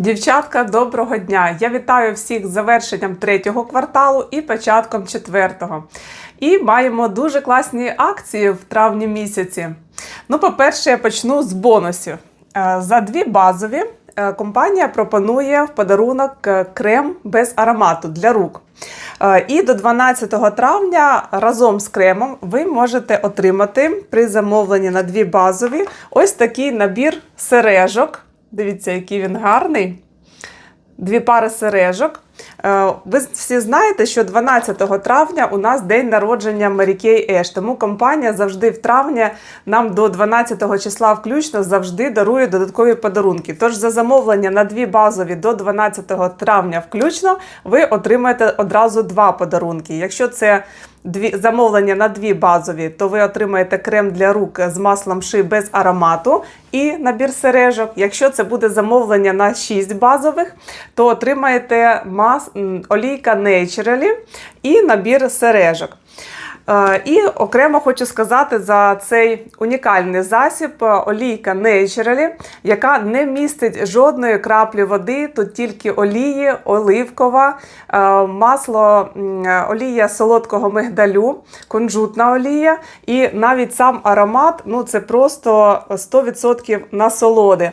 Дівчатка, доброго дня! Я вітаю всіх з завершенням третього кварталу і початком четвертого. І маємо дуже класні акції в травні місяці. Ну, по-перше, я почну з бонусів. Е, За дві базові е, компанія пропонує в подарунок е, крем без аромату для рук. І до 12 травня разом з кремом ви можете отримати при замовленні на дві базові ось такий набір сережок. Дивіться, який він гарний. Дві пари сережок. Е, Ви всі знаєте, що 12 травня у нас день народження Мері Кей Еш. Тому компанія завжди в травні нам до 12 числа включно завжди дарує додаткові подарунки. Тож за замовлення на дві базові до 12 травня включно ви отримаєте одразу два подарунки. Якщо це дві замовлення на дві базові, то ви отримаєте крем для рук з маслом ши без аромату і набір сережок. Якщо це буде замовлення на 6 базових, то отримаєте мас... олійка Naturally і набір сережок. Е, І окремо хочу сказати за цей унікальний засіб е, олійка Naturally, яка не містить жодної краплі води, тут тільки олії, оливкова, е, масло, олія солодкого мигдалю, кунжутна олія, і навіть сам аромат ну це просто 100% насолоди.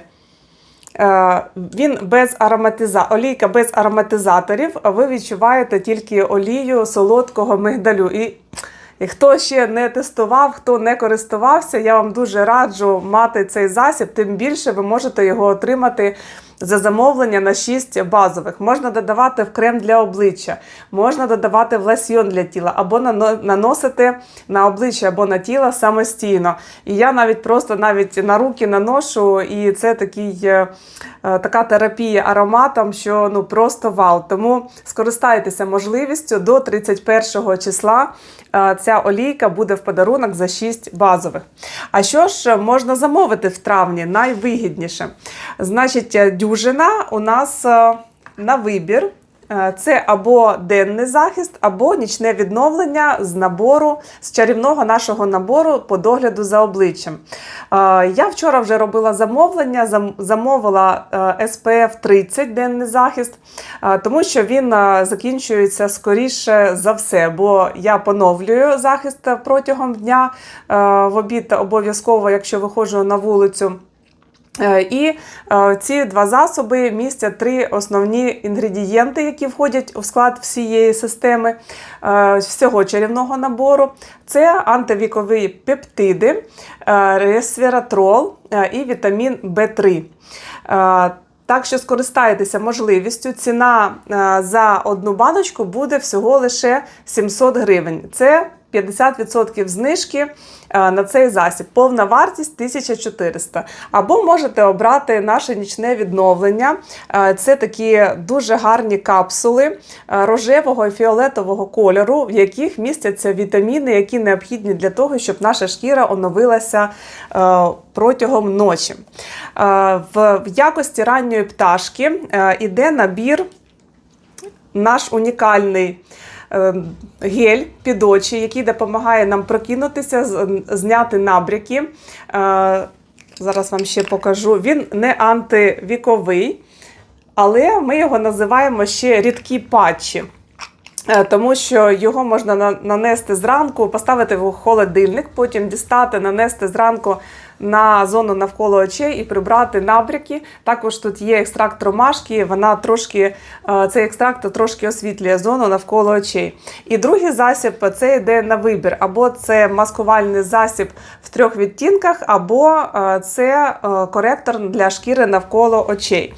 Він без ароматиза... олійка без ароматизаторів, ви відчуваєте тільки олію солодкого мигдалю. І, і хто ще не тестував, хто не користувався, я вам дуже раджу мати цей засіб, тим більше ви можете його отримати. За замовлення на 6 базових можна додавати в крем для обличчя, можна додавати в лосьйон для тіла, або наносити на обличчя або на тіло самостійно. І я навіть просто навіть на руки наношу, і це такий, е, е, така терапія ароматом, що ну просто вау. Тому скористайтеся можливістю до 31 числа. е, Ця олійка буде в подарунок за 6 базових. А що ж можна замовити в травні? Найвигідніше. Значить, дюжина у нас е, на вибір. Е, Це або денний захист, або нічне відновлення з набору, з чарівного нашого набору по догляду за обличчям. Е, Я вчора вже робила замовлення, замовила SPF 30 денний захист, тому що він закінчується скоріше за все, бо я поновлюю захист протягом дня в обід обов'язково, якщо виходжу на вулицю. Е, І е, ці два засоби містять три основні інгредієнти, які входять у склад всієї системи е, всього чарівного набору. Це антивікові пептиди, ресвератрол і вітамін В3. Е, Так що скористайтеся можливістю. Ціна за одну баночку буде всього лише 700 гривень. Це 50% знижки е, на цей засіб. Повна вартість 1400. Або можете обрати наше нічне відновлення. Е, Це такі дуже гарні капсули е, рожевого і фіолетового кольору, в яких містяться вітаміни, які необхідні для того, щоб наша шкіра оновилася протягом ночі. В якості ранньої пташки е, іде набір наш унікальний гель під очі, який допомагає нам прокинутися, зняти набряки. Е, Зараз вам ще покажу. Він не антивіковий, але ми його називаємо ще рідкі патчі. Е, Тому що його можна нанести зранку, поставити в холодильник, потім дістати, нанести зранку на зону навколо очей і прибрати набряки. Також тут є екстракт ромашки, вона трошки, е, цей екстракт трошки освітлює зону навколо очей. І другий засіб це йде на вибір, або це маскувальний засіб в трьох відтінках, або е, це е, коректор для шкіри навколо очей.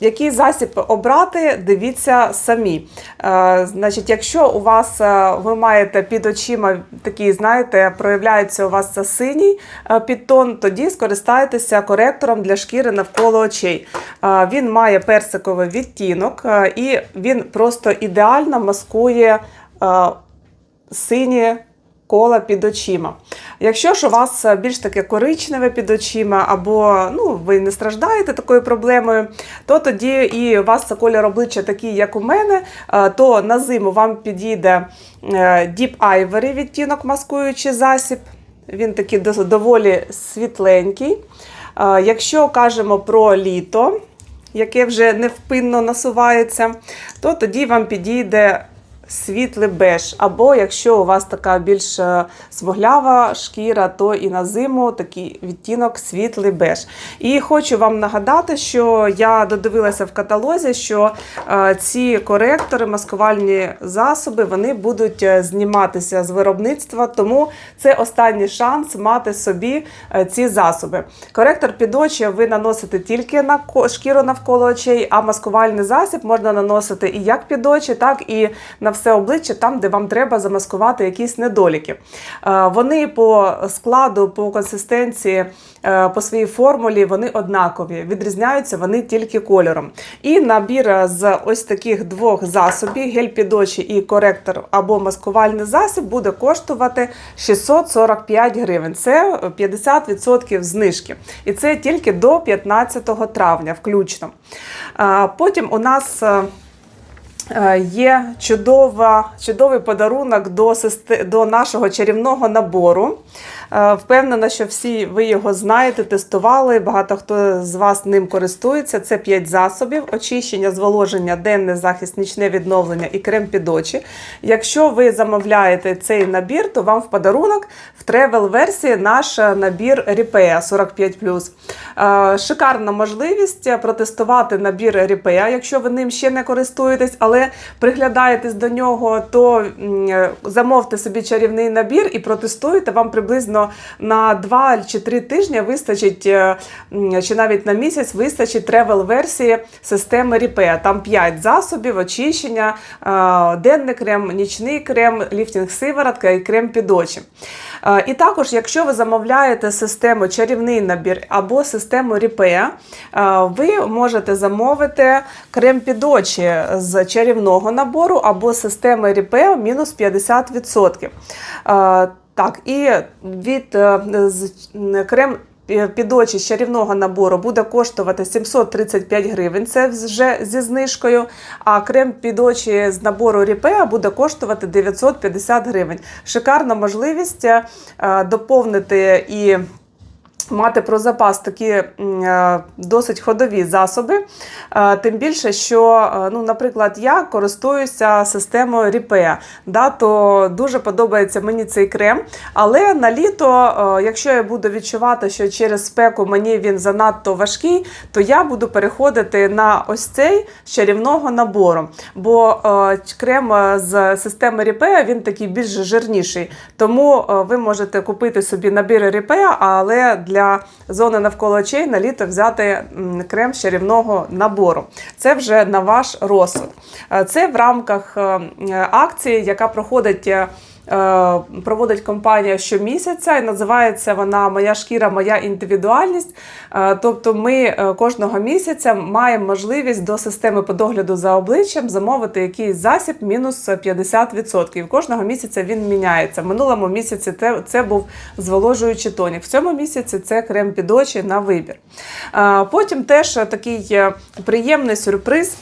Який засіб обрати, дивіться самі. Е, значить, якщо у вас е, ви маєте під очима такий, знаєте, проявляється у вас синій е, підтон, тоді скористайтеся коректором для шкіри навколо очей. Е, він має персиковий відтінок, е, і він просто ідеально маскує. Сині кола під очима. Якщо ж у вас е, більш таке коричневе під очима, або ну, ви не страждаєте такою проблемою, то тоді і у вас колір обличчя такий, як у мене, е, то на зиму вам підійде е, Deep Ivory відтінок маскуючий засіб. Він такий доволі світленький. Якщо кажемо про літо, яке вже невпинно насувається, то тоді вам підійде світлий беж. Або якщо у вас така більш е, смуглява шкіра, то і на зиму такий відтінок світлий беж. І хочу вам нагадати, що я додивилася в каталозі, що е, ці коректори, маскувальні засоби, вони будуть е, зніматися з виробництва, тому це останній шанс мати собі е, ці засоби. Коректор під очі ви наносите тільки на шкіру навколо очей, а маскувальний засіб можна наносити і як під очі, так і на все обличчя, там, де вам треба замаскувати якісь недоліки. Е, Вони по складу, по консистенції, е, по своїй формулі вони однакові. Відрізняються вони тільки кольором. І набір з ось таких двох засобів: гель під очі і коректор або маскувальний засіб буде коштувати 645 гривень. Це 50% знижки. І це тільки до 15 травня, включно. Е, Потім у нас. Е, Є чудова, чудовий подарунок до, до нашого чарівного набору. Е, Впевнена, що всі ви його знаєте, тестували. Багато хто з вас ним користується. Це 5 засобів: очищення, зволоження, денний захист, нічне відновлення і крем під очі. Якщо ви замовляєте цей набір, то вам в подарунок в тревел-версії наш е, набір Ріпея 45. Е, Шикарна можливість протестувати набір Ріпея, якщо ви ним ще не користуєтесь, але приглядаєтесь до нього, то е, замовте собі чарівний набір і протестуйте. Вам приблизно на 2 чи 3 тижні вистачить, е, чи навіть на місяць вистачить тревел-версії системи Ріпея. Там 5 засобів, очищення, е, денний крем, нічний крем, ліфтинг сиворотка і крем під очі. І також, якщо ви замовляєте систему чарівний набір або систему Ріпея, е, ви можете замовити крем під очі з чарівного набору або системи Ріпея мінус 50%. Е, Так, і від е, крем е, під очі з чарівного набору буде коштувати 735 гривень. Це вже зі знижкою. А крем під очі з набору Ріпеа буде коштувати 950 гривень. Шикарна можливість доповнити і. Мати про запас такі е, досить ходові засоби. Е, Тим більше, що, е, ну, наприклад, я користуюся системою Ripea, да, то дуже подобається мені цей крем. Але на літо, якщо я буду відчувати, що через спеку мені він занадто важкий, то я буду переходити на ось цей з чарівного набору. Бо крем з системи Ripea, він такий більш жирніший. Тому ви можете купити собі набір Ripea, але для зони навколо очей на літо взяти крем з чарівного набору. Це вже на ваш розсуд. Е, Це в рамках е, акції, яка проходить. Е, Проводить компанія щомісяця і називається вона Моя шкіра, моя індивідуальність. Е, Тобто ми е, кожного місяця маємо можливість до системи по догляду за обличчям замовити якийсь засіб мінус 50%. Кожного місяця він міняється. В минулому місяці це, був зволожуючий тонік. В цьому місяці це крем під очі на вибір. Потім теж такий приємний сюрприз.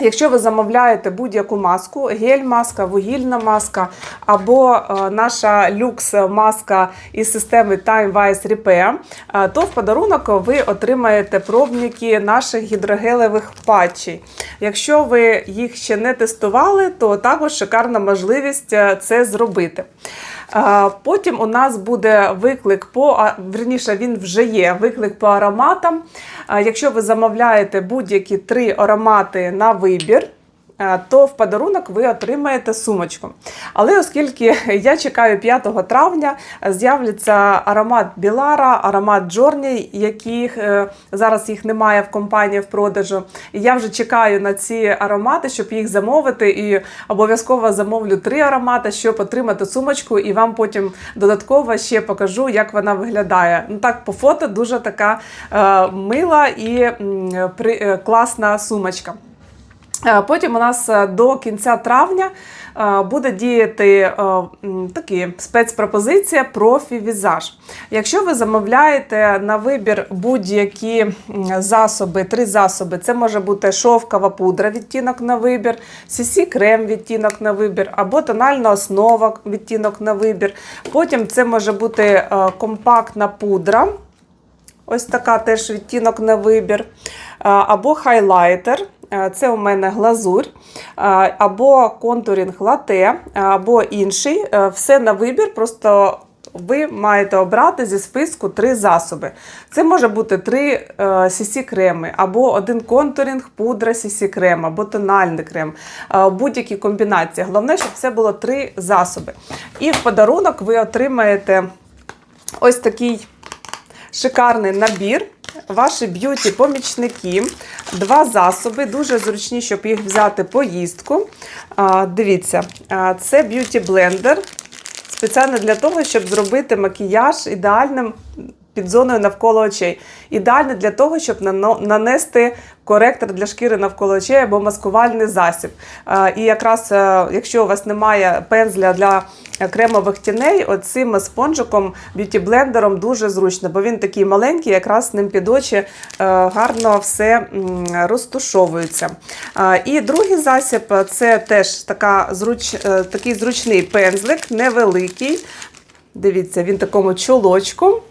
Якщо ви замовляєте будь-яку маску, гель-маска, вугільна маска або е, наша люкс-маска із системи Time Wise Repair, е, то в подарунок ви отримаєте пробники наших гідрогелевих патчей. Якщо ви їх ще не тестували, то також шикарна можливість е, це зробити. Потім у нас буде виклик по верніше, він вже є виклик по ароматам. Якщо ви замовляєте будь-які три аромати на вибір. Е, То в подарунок ви отримаєте сумочку. Але оскільки я чекаю 5 травня, з'являться аромат Білара, аромат Джорні, яких е, зараз їх немає в компанії в продажу. Я вже чекаю на ці аромати, щоб їх замовити. І обов'язково замовлю три аромати, щоб отримати сумочку, і вам потім додатково ще покажу, як вона виглядає. Ну так, по фото дуже така е, мила і класна сумочка. Е, Потім у нас е, до кінця травня е, буде діяти такі спецпропозиція профі-візаж. Якщо ви замовляєте на вибір будь-які засоби, три засоби, це може бути шовкова пудра відтінок на вибір, cc крем відтінок на вибір, або тональна основа відтінок на вибір. Потім це може бути компактна пудра. Ось така теж відтінок на вибір. або хайлайтер. Е, Це у мене глазурь, е, або контурінг лате, або інший. Е, Все на вибір, просто ви маєте обрати зі списку три засоби. Це може бути три cc креми, або один контурінг, пудра cc крем, або тональний крем, е, будь-які комбінації. Головне, щоб це було три засоби. І в подарунок ви отримаєте ось такий шикарний набір. Ваші б'юті-помічники, два засоби, дуже зручні, щоб їх взяти поїздку. Дивіться, це б'юті-блендер. Спеціально для того, щоб зробити макіяж ідеальним під зоною навколо очей. Ідеально для того, щоб нанести коректор для шкіри навколо очей або маскувальний засіб. І якраз, е, якщо у вас немає пензля для кремових тіней, оцим спонжиком, б'юті-блендером дуже зручно, бо він такий маленький, якраз ним під очі е, гарно все розтушовується. І другий засіб е, це теж така зруч, е, такий зручний пензлик, невеликий. Дивіться, він такому чолочку.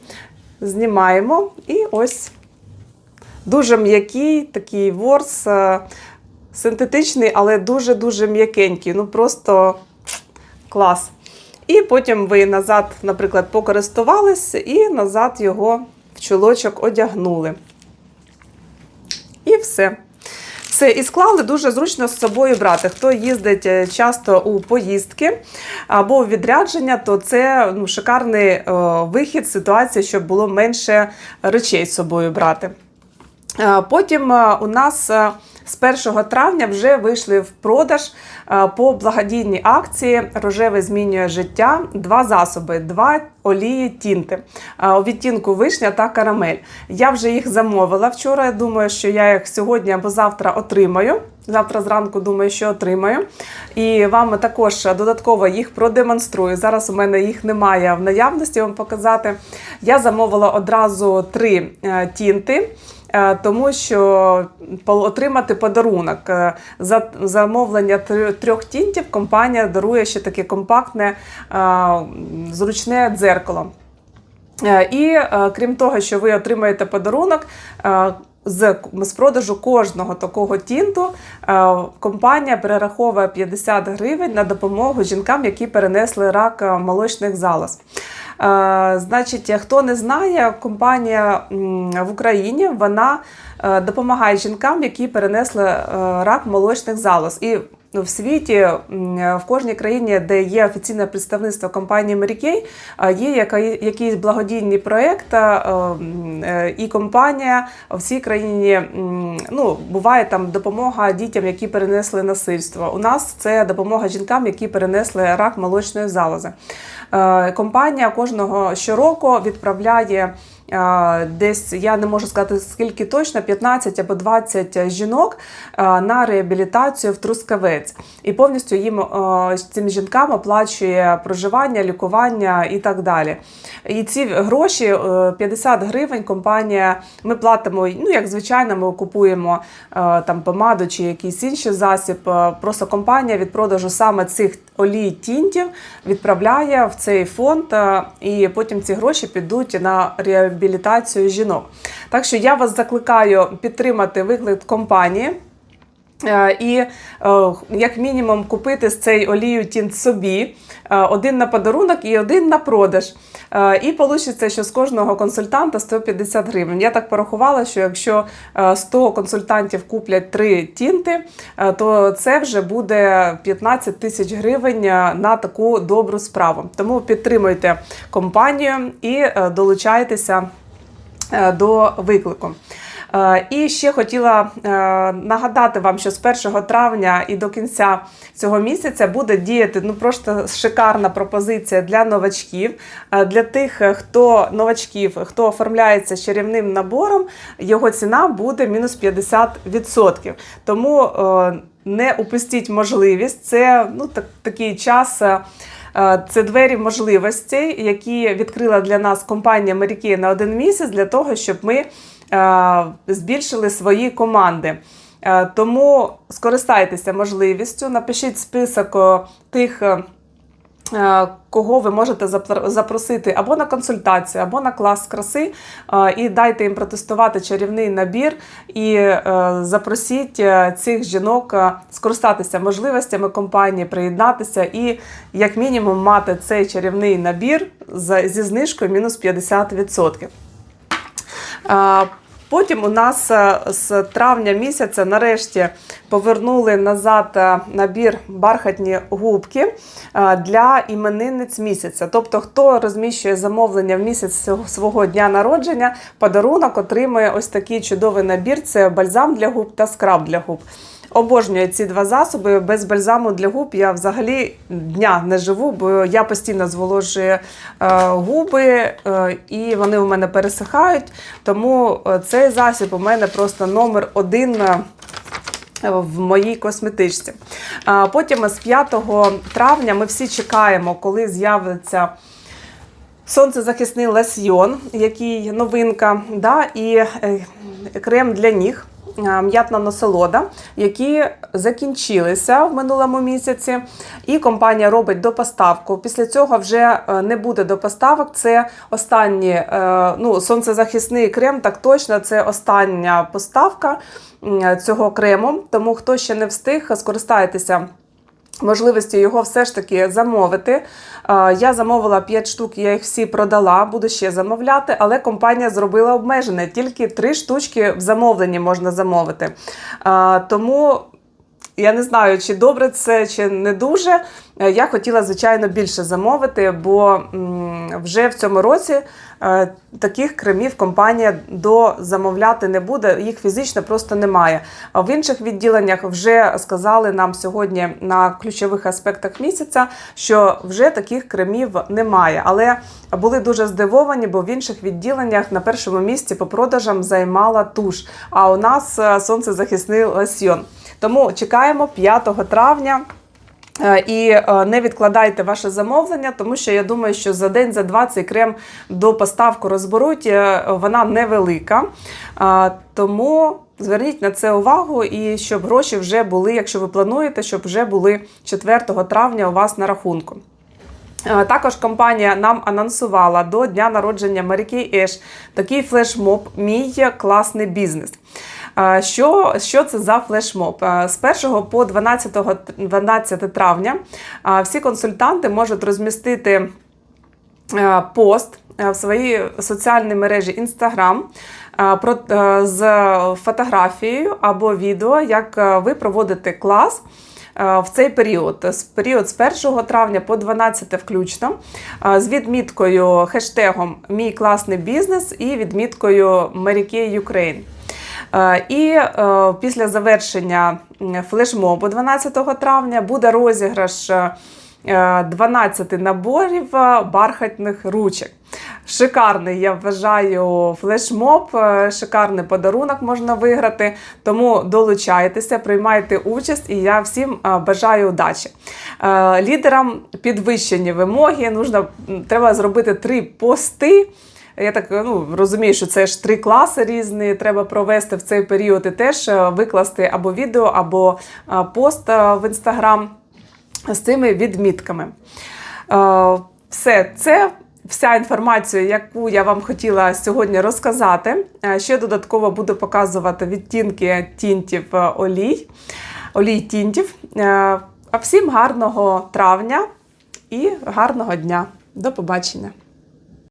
Знімаємо і ось дуже м'який такий ворс, е, синтетичний, але дуже-дуже м'якенький. Ну просто клас. І потім ви назад, наприклад, покористувались і назад його в чолочок одягнули. І все. Все, і склали дуже зручно з собою брати. Хто їздить е, часто у поїздки або у відрядження, то це ну, шикарний е, вихід ситуації, щоб було менше речей з собою брати. Е, Потім е, у нас е, з 1 травня вже вийшли в продаж е, по благодійній акції Рожеве змінює життя два засоби, два олії тінти е, у відтінку вишня та карамель. Я вже їх замовила вчора. Я думаю, що я їх сьогодні або завтра отримаю. Завтра зранку думаю, що отримаю. І вам також додатково їх продемонструю. Зараз у мене їх немає в наявності вам показати. Я замовила одразу три е, тінти. Е, Тому що отримати подарунок е, за замовлення трьох тінтів компанія дарує ще таке компактне е, зручне дзеркало. І крім того, що ви отримаєте подарунок. З, з продажу кожного такого тінту е, компанія перераховує 50 гривень на допомогу жінкам, які перенесли рак е, молочних залоз. Е, Значить, хто не знає, компанія в Україні вона допомагає жінкам, які перенесли рак молочних залоз. І в світі в кожній країні, де є офіційне представництво компанії е, є якийсь благодійний проєкт, е, і компанія в цій країні ну, буває там допомога дітям, які перенесли насильство. У нас це допомога жінкам, які перенесли рак молочної залози. Е, Компанія кожного щороку відправляє. Е, Десь я не можу сказати скільки точно, 15 або 20 жінок е, на реабілітацію в Трускавець, і повністю їм е, цим жінкам оплачує проживання, лікування і так далі. І ці гроші е, 50 гривень. Компанія ми платимо. Ну як звичайно, ми купуємо е, там помаду чи якийсь інший засіб. Е, Просто компанія від продажу саме цих олій тінтів відправляє в цей фонд, е, і потім ці гроші підуть на реабілітацію жінок. Так що я вас закликаю підтримати вигляд компанії. Е, І е, як мінімум купити з цей олію тінт собі е, один на подарунок і один на продаж. І вийде, що з кожного консультанта 150 гривень. Я так порахувала, що якщо е, 100 консультантів куплять три тінти, то це вже буде 15 тисяч гривень на таку добру справу. Тому підтримуйте компанію і долучайтеся до виклику. Е, І ще хотіла е, нагадати вам, що з 1 травня і до кінця цього місяця буде діяти ну просто шикарна пропозиція для новачків. Е, Для тих, хто новачків, хто оформляється чарівним набором, його ціна буде мінус 50%. Тому не упустіть можливість. Це ну, так, такий час. Це двері можливостей, які відкрила для нас компанія Mary на один місяць для того, щоб ми збільшили свої команди. Е, Тому скористайтеся можливістю, напишіть список е, тих. е, е, Кого ви можете запросити або на консультацію, або на клас краси, е, і дайте їм протестувати чарівний набір, і е, запросіть е, цих жінок е, скористатися можливостями компанії, приєднатися і, як мінімум, мати цей чарівний набір зі знижкою мінус 50%. Потім у нас е, з травня місяця нарешті повернули назад е, набір бархатні губки е, для іменинниць місяця. Тобто, хто розміщує замовлення в місяць свого дня народження, подарунок отримує ось такий чудовий набір: це бальзам для губ та скраб для губ. Обожнюю ці два засоби. Без бальзаму для губ я взагалі дня не живу, бо я постійно зволожую е, губи, е, і вони у мене пересихають. Тому е, цей засіб у мене просто номер один. в моїй косметичці. Потім з 5 травня ми всі чекаємо, коли з'явиться сонцезахисний лосьйон, який новинка, да, і крем для ніг. М'ятна насолода, які закінчилися в минулому місяці, і компанія робить допоставку. Після цього вже е, не буде допоставок. Це останні е, ну, сонцезахисний крем, так точно, це остання поставка цього крему. Тому хто ще не встиг, скористайтеся можливості його все ж таки замовити. Я замовила 5 штук, я їх всі продала, буду ще замовляти, але компанія зробила обмежене. Тільки 3 штучки в замовленні можна замовити. Тому. Я не знаю, чи добре це, чи не дуже. Е, Я хотіла, звичайно, більше замовити, бо вже в цьому році е, таких кремів компанія дозамовляти не буде, їх фізично просто немає. А в інших відділеннях вже сказали нам сьогодні на ключових аспектах місяця, що вже таких кремів немає. Але були дуже здивовані, бо в інших відділеннях на першому місці по продажам займала туш. А у нас е, сонцезахисний лосьйон. Тому чекаємо 5 травня. Е, І е, не відкладайте ваше замовлення, тому що я думаю, що за день, за два цей крем до поставку розберуть. Е, Вона невелика. Тому зверніть на це увагу і щоб гроші вже були, якщо ви плануєте, щоб вже були 4 травня у вас на рахунку. Також компанія нам анонсувала до дня народження Маріки Еш такий флешмоб Мій класний бізнес. Що, що це за флешмоб? З 1 по 12, 12 травня всі консультанти можуть розмістити пост в своїй соціальній мережі Instagram з фотографією або відео, як ви проводите клас. В цей період, з період з 1 травня по 12 включно, з відміткою хештегом Мій класний бізнес і відміткою Mary Kay. Е, І е, після завершення флешмобу 12 травня буде розіграш е, 12 наборів е, бархатних ручок. Шикарний, я вважаю, флешмоб, шикарний подарунок можна виграти. Тому долучайтеся, приймайте участь, і я всім бажаю удачі. Лідерам підвищені вимоги. Нужно, треба зробити три пости. Я так ну, розумію, що це ж три класи різні. Треба провести в цей період і теж е, викласти або відео, або е, пост е, в інстаграм з цими відмітками. Все це. Вся інформація, яку я вам хотіла сьогодні розказати. Ще додатково буду показувати відтінки тінтів олій, олій тінтів. А всім гарного травня і гарного дня. До побачення!